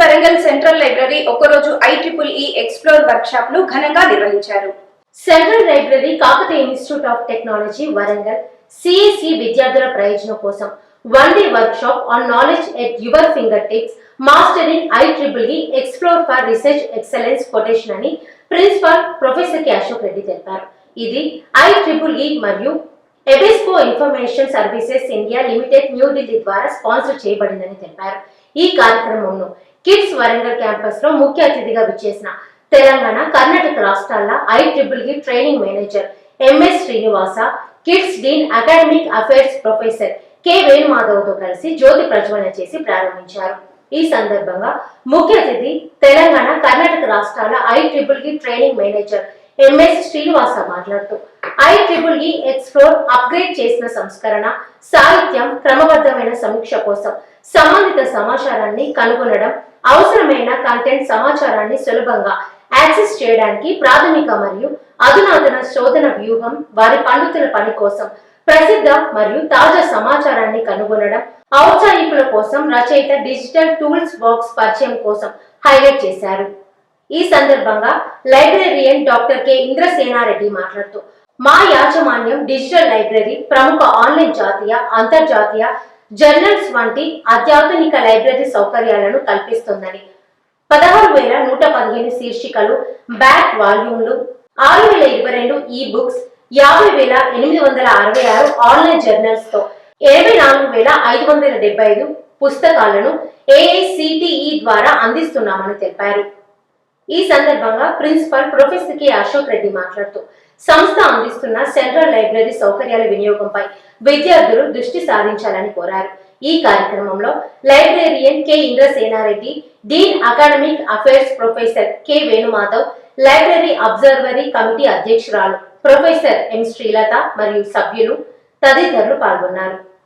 Warangal central library ఒకరోజు I triple E Xplore వర్క్షాప్ను ఘనంగా నిర్వహించారు. Central library Kakatiya Institute of Technology Warangal CSC విద్యార్థుల ప్రయోజనం కోసం one day workshop on knowledge at your finger tips in I triple E Xplore for research excellence quotation అని principal professor K Ashok Reddy తెలిపారు. ఇది I triple E మరియు EBSCO Information Services India Limited New Delhi ద్వారా sponsor చేయబడిందని తెలిపారు. ఈ కార్యక్రమంలో kids Warangal క్యాంపస్లో ముఖ్య అతిథిగా విచ్చేసిన తెలంగాణ కర్ణాటక రాష్ట్రాల I triple E training manager MS Srinivasa kids dean academic affairs professor K వేణుమాధవ్తో కలిసి జ్యోతి ప్రజ్వలన చేసి ప్రారంభించారు. ఈ సందర్భంగా ముఖ్య అతిథి తెలంగాణ కర్ణాటక రాష్ట్రాల I triple E training manager MS Srinivasa మాట్లాడుతూ I triple E Xplore upgrade చేసిన సంస్కరణ సాహిత్యం క్రమబద్ధమైన సమీక్ష కోసం సంబంధిత సమాచారాన్ని కనుగొనడం అవసరమైన కంటెంట్ సమాచారాన్ని సులభంగా యాక్సెస్ చేయడానికి ప్రాథమిక మరియు అధునాతన శోధన వ్యూహం వారి పండితుల పని కోసం ప్రసిద్ధ మరియు తాజా సమాచారాన్ని కనుగొనడం ఔత్సాహికుల కోసం రచయిత డిజిటల్ టూల్స్ బాక్స్ పరిచయం కోసం హైలైట్ చేశారు. ఈ సందర్భంగా లైబ్రరీయన్ డాక్టర్ కె. ఇంద్రసేనారెడ్డి మాట్లాడుతూ మా యాజమాన్యం డిజిటల్ లైబ్రరీ ప్రముఖ ఆన్లైన్ జాతీయ అంతర్జాతీయ జర్నల్స్ వంటి అత్యాధునిక లైబ్రరీ సౌకర్యాలను కల్పిస్తుందని. పదహారు వేల నూట పదిహేను శీర్షికలు బ్యాక్ వాల్యూమ్లు ఆరు వేల ఇరవై రెండు ఈ బుక్స్ యాభై వేల ఎనిమిది వందల అరవై ఆరు ఆన్లైన్ జర్నల్స్తో ఇరవై నాలుగు వేల ఐదు వందల డెబ్బై ఐదు పుస్తకాలను ఏఐసిటిఈ ద్వారా అందిస్తున్నామని తెలిపారు. ఈ సందర్భంగా principal professor K Ashok Reddy మాట్లాడుతూ సంస్థ అందిస్తున్న సెంట్రల్ లైబ్రరీ సౌకర్యాల వినియోగంపై విద్యార్థులు దృష్టి సారించాలని కోరారు. ఈ కార్యక్రమంలో librarian K Indrasenareddy dean academic affairs professor K Venumadhav library అబ్జర్వరీ committee అధ్యక్షురాలు ప్రొఫెసర్ ఎం శ్రీలత మరియు సభ్యులు తదితరులు పాల్గొన్నారు.